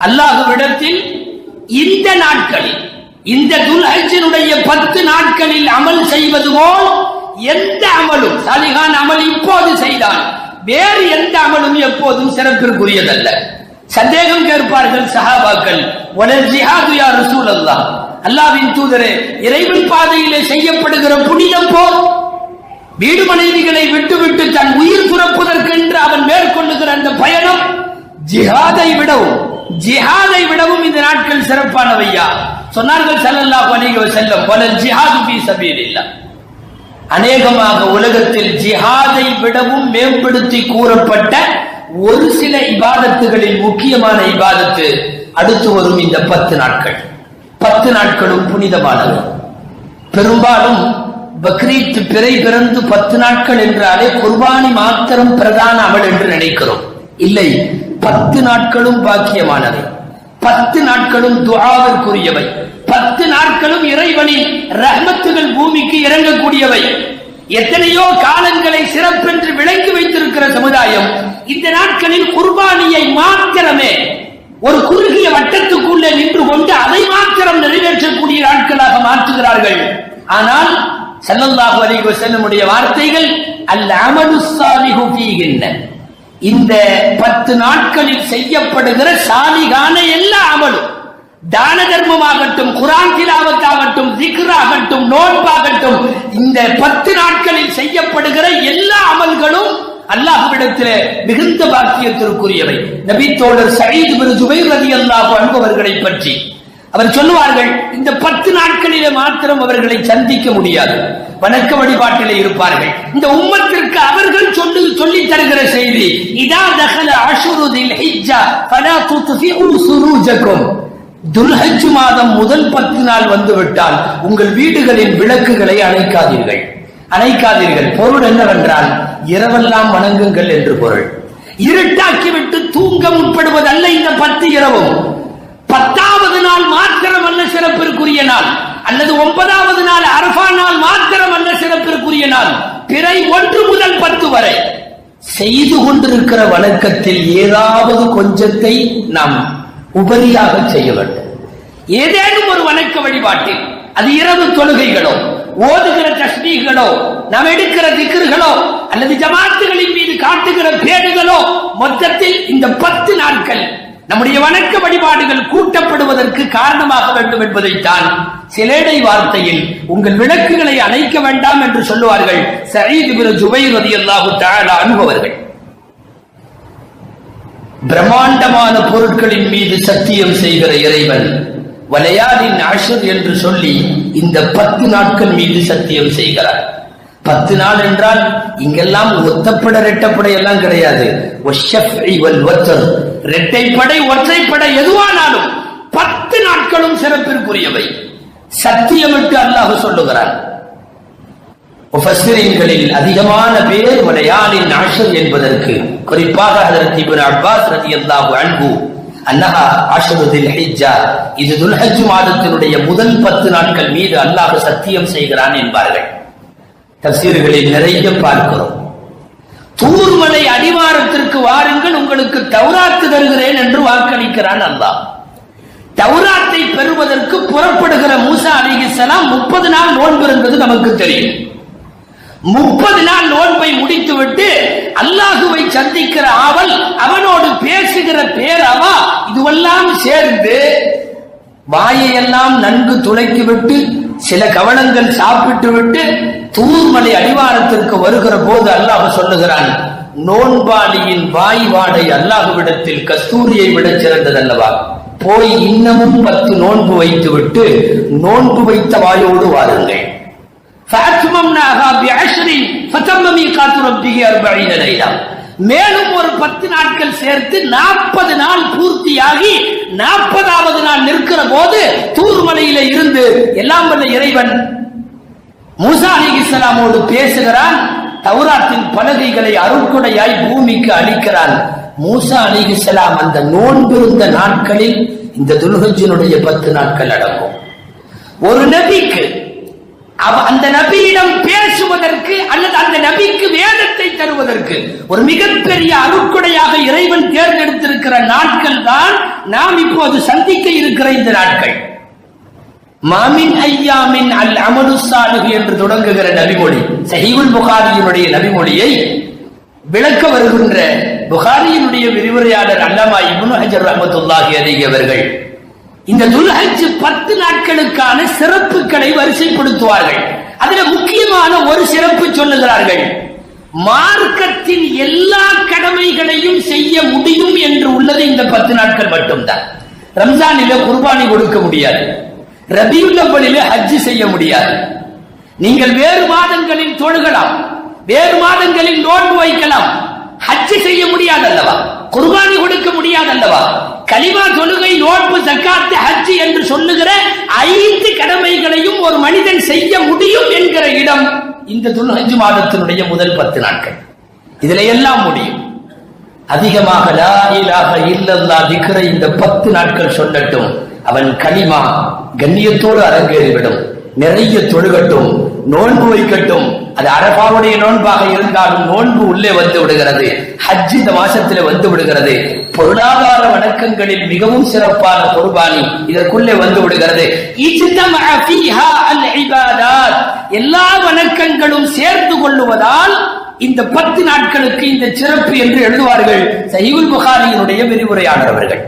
அல்லாஹுவிடத்தில் இந்த நாட்களில் இந்த துல்ஹஜனுடைய பத்து நாட்களில் அமல் செய்வது போல் எந்த அமலும் சாலிகான் அமல் இப்போது செய்தால் வேறு எந்த அமலும் எப்போதும் சிறப்பிற்குரியதல்ல. சந்தேகம் கேட்பார்கள் சஹாபாக்கள் உடல் ஜிஹாது யார் ரசூல் அல்லாஹ் அல்லாவின் தூதரே இறைவன் பாதையிலே செய்யப்படுகிற புனிதம் போல் வீடு மனைவிகளை விட்டுவிட்டு தன் உயிர் துறப்பதற்கென்று அவன் மேற்கொள்ளுகிற அந்த பயணம் ஜிஹாதை விடவும் ஜிஹாதை விடவும் இந்த நாட்கள் சிறப்பானவையா? சொன்னார்கள் ஸல்லல்லாஹு அலைஹி வஸல்லம் வலல் ஜிஹாது ஃபீ சபீலில்லாஹ். அநேகமாக உலகத்தில் ஜிஹாதை விடவும் மேம்படுத்தி கூறப்பட்ட ஒரு சில இபாதத்துகளில் முக்கியமான இபாதத்து அடுத்து வரும் இந்த பத்து நாட்கள். பத்து நாட்களும் புனிதமானவை. பெரும்பாலும் பக்ரீத் பிறை பிறந்து பத்து நாட்கள் என்றாலே குர்பானி மாத்திரம் பிரதான அவள் என்று நினைக்கிறோம். இல்லை பத்து நாட்களும் பாக்கியமானவை. பத்து நாட்களும் துஆவிற்குரியவை. பத்து நாட்களும் இறைவனின் ரஹமத்துகள் பூமிக்கு இறங்கக்கூடியவை. எத்தனையோ காலங்களை சிறப்பென்று விளக்கி வைத்திருக்கிற சமுதாயம் இந்த நாட்களில் குர்பானியை மாத்திரமே ஒரு குறுகிய வட்டத்துக்குள்ளே நின்று கொண்டு அதை மாத்திரம் நிறைவேற்றக்கூடிய நாட்களாக மாற்றுகிறார்கள். ஆனால் ஸல்லல்லாஹு அலைஹி வஸல்லமுடைய வார்த்தைகள் அல் அமலு ஸாலிஹு ஃபீஹின்ன. இந்த பத்து நாட்களில் செய்யப்படுகிற சாலிகான எல்லா அமலும் தான தர்மமாகட்டும் குரான் திலாவத்தாகட்டும் திக்ராகட்டும் நோன்பாகட்டும் இந்த பத்து நாட்களில் செய்யப்படுகிற எல்லா அமல்களும் அல்லாஹ்விடத்திலே மிகுந்த பாக்கியத்திற்குரியவை. நபி தோழர் சயீத் பின் ஜுபைர் ரலியல்லாஹு அன்ஹு பற்றி. அவர் சொல்லுவார்கள் இந்த பத்து நாட்களிலே மாத்திரம் அவர்களை சந்திக்க முடியாது. வணக்க வழிபாட்டிலே இருப்பார்கள். இந்த உம்மத்திற்கு அவர்கள் சொல்லி சொல்லி தருகிற செய்தி இதா தகல அஷுருதில் ஹிஜ்ஜா ஃபலா துத்ஃபிஉ சுரூஜக்கும் துல்ஹஜ் மாதம் முதல் பத்து நாள் வந்துவிட்டால் உங்கள் வீடுகளின் விளக்குகளை அணைக்காதீர்கள். அணைக்காதீர்கள். பொருள் என்னவென்றால் இரவெல்லாம் வணங்குங்கள் என்று பொருள். இருட்டாக்கிவிட்டு தூங்க முற்படுவதல்ல இந்த பத்து இரவும் பத்தாவது நாள் மாத்திரம் அல்ல சிறப்பிற்குரிய நாள். அல்லது ஒன்பதாவது நாள் அரபா நாள் மாத்திரம் அல்ல சிறப்பிற்குரிய நாள். பிறை ஒன்று முதல் பத்து வரை. செய்து கொண்டிருக்கிற வழக்கத்தில் ஏதாவது கொஞ்சத்தை நாம் உபரியாக செய்ய வேண்டும். ஏதேனும் ஒரு வணக்க வழிபாட்டில் அது இரவு தொழுகைகளோ ஓதுகிற தஸ்மீகளோ நாம் எடுக்கிற திக்ர்களோ அல்லது ஜமாத்துகளின் மீது காட்டுகிற பேடுகளோ மொத்தத்தில் இந்த பத்து நாட்கள் நம்முடைய வணக்க வழிபாடுகள் கூட்டப்படுவதற்கு காரணமாக வேண்டும் என்பதைத்தான் சிலேடை வார்த்தையில் உங்கள் விளக்குகளை அணைக்க வேண்டாம் என்று சொல்லுவார்கள் சயீது பின் ஜுபைர் ரதி அல்லாஹு அனுபவர்கள் பிரம்மாண்டமான பொருட்களின் மீது சத்தியம் செய்கிற இறைவன் வலையாலின் அஷர் என்று சொல்லி இந்த பத்து நாட்கள் மீது சத்தியம் செய்கிறார். பத்து நாள் என்றால் இங்கெல்லாம் ஒத்தப்பட ரெட்டப்படை எல்லாம் கிடையாது. ரெட்டைப்படை ஒற்றைப்படை எதுவானாலும் பத்து நாட்களும் சிறப்பிற்குரியவை. சத்தியமிட்டு அல்லாஹ் சொல்லுகிறான். முஃபஸ்ஸிரீன்களில் அதிகமான பேர் மலையாளின் ஆஷர் என்பதற்கு குறிப்பாக அதற்கு இப்னு அப்பாஸ் ரலியல்லாஹு அன்பு அன்னஹா ஆஷருதில் ஹிஜ்ஜா இது துல்ஹஜ் மாதத்தினுடைய முதல் பத்து நாட்கள் மீது அல்லாஹ் சத்தியம் செய்கிறான் என்பார்கள். தப்சீர்களில் நிறைய பார்க்கிறோம். தூர்மலை அடிவாரத்திற்கு வாருங்கள் உங்களுக்கு தௌராத்து தருகிறேன் என்று வாக்களிக்கிறான் அல்லாஹ். தௌராத்தை பெறுவதற்கு புறப்படுகிற மூசா அலிகிசலாம் முப்பது நாள் நோன்பு இருந்தது நமக்கு தெரியும். முப்பது நாள் நோன்பை முடித்துவிட்டு அல்லாஹுவை சந்திக்கிற ஆவல் அவனோடு பேசுகிற பேரவா இதுவெல்லாம் சேர்ந்து வாயையெல்லாம் நன்கு துளைக்கிவிட்டு சில கவனங்கள் சாப்பிட்டு விட்டு தூர்மலை அடிவாரத்திற்கு வருகிற போது அல்லாஹ் சொல்லுகிறான் நோன்பாளியின் வாய் வாடை அல்லாஹுவிடத்தில் கஸ்தூரியை விட சிறந்ததல்லவா? போய் இன்னமும் பத்து நோன்பு வைத்து விட்டு நோன்பு வைத்த வாயோடு வாருங்கள். மேலும் ஒரு பத்து நாட்கள் சேர்த்து நாற்பது நாள் பூர்த்தியாகி நாற்பதாவது நாள் நிற்கிற போது தூர்மலையில இருந்து எல்லாம் வல்ல இறைவன் மூசா அலிகிஸ்லாமோடு பேசுகிறான். தௌராத்தின் பலகைகளை அருட்கொடையாய் பூமிக்கு அளிக்கிறான். மூசா அலிகிஸ்லாம் அந்த நோன்பிருந்த நாட்களில் இந்த துல்ஹஜினுடைய பத்து நாட்கள் அடங்கும். ஒரு நபிக்கு அவ- அந்த நபியிடம் பேசுவதற்கு அல்லது அந்த நபிக்கு வேதத்தை தருவதற்கு ஒரு மிகப்பெரிய அருக்குடையாக இறைவன் தேர்ந்தெடுத்திருக்கிற நாட்கள் தான் நாம் இப்போது சந்திக்க இருக்கிற இந்த நாட்கள். மாமின் ஐயாமின் அல் அமது என்று தொடங்குகிற நபிமொழி சஹிவுல் புகாரியினுடைய நபிமொழியை விளக்க வருகின்ற புகாரியினுடைய விரிவுரையாளர் அல்லமா இப்னு ஹஜர் ரஹ்மத்துல்லாஹி அலைஹி அவர்கள் இந்த துல்ஹஜ் பத்து நாட்களுக்கான சிறப்புகளை வரிசைப்படுத்துவார்கள். அதுல முக்கியமான ஒரு சிறப்பு சொல்லுகிறார்கள். மார்க்கத்தின் எல்லா கடமைகளையும் செய்ய முடியும் என்று உள்ளது இந்த பத்து நாட்கள் மட்டும்தான். ரம்ஜானில குர்பானி கொடுக்க முடியாது. ரபியுல்லவலிலே ஹஜ் செய்ய முடியாது. நீங்கள் வேறு மாதங்களில் தொழுகலாம் வேறு மாதங்களில் நோன்பு வைக்கலாம். ஹஜ் செய்ய முடியாது அல்லவா குர்பானி கொடுக்க முடியாது அல்லவா கலிமா தொழுகை நோன்பு சக்காத்து ஹஜ் என்று சொல்லுகிற ஐந்து கடமைகளையும் ஒரு மனிதன் செய்ய முடியும் என்கிற இடம் இந்த துல்ஹஜ் மாதத்தினுடைய முதல் பத்து நாட்கள். இதுல எல்லாம் முடியும். அதிகமாக லா இலாஹ இல்லல்லா திக்ரை இந்த பத்து நாட்கள் சொல்லட்டும். அவன் களிமா கண்ணியத்தோடு அரங்கேறிவிடும். நிறைய தொழுகட்டும் நோன்பு வைக்கட்டும் அது அரபாவுடைய நோன்பாக இருந்தாலும் நோன்பு உள்ளே வந்து விடுகிறது. ஹஜ் இந்த மாசத்துல வந்து விடுகிறது. பொருளாதார வணக்கங்களில் மிகவும் சிறப்பான குர்பானி இதற்குள்ளே வந்து விடுகிறது. எல்லா வணக்கங்களும் சேர்த்து கொள்ளுவதால் இந்த பத்து நாட்களுக்கு இந்த சிறப்பு என்று எழுதுவார்கள் சஹீவுல் புகாரியினுடைய விரிவுரையாளர் அவர்கள்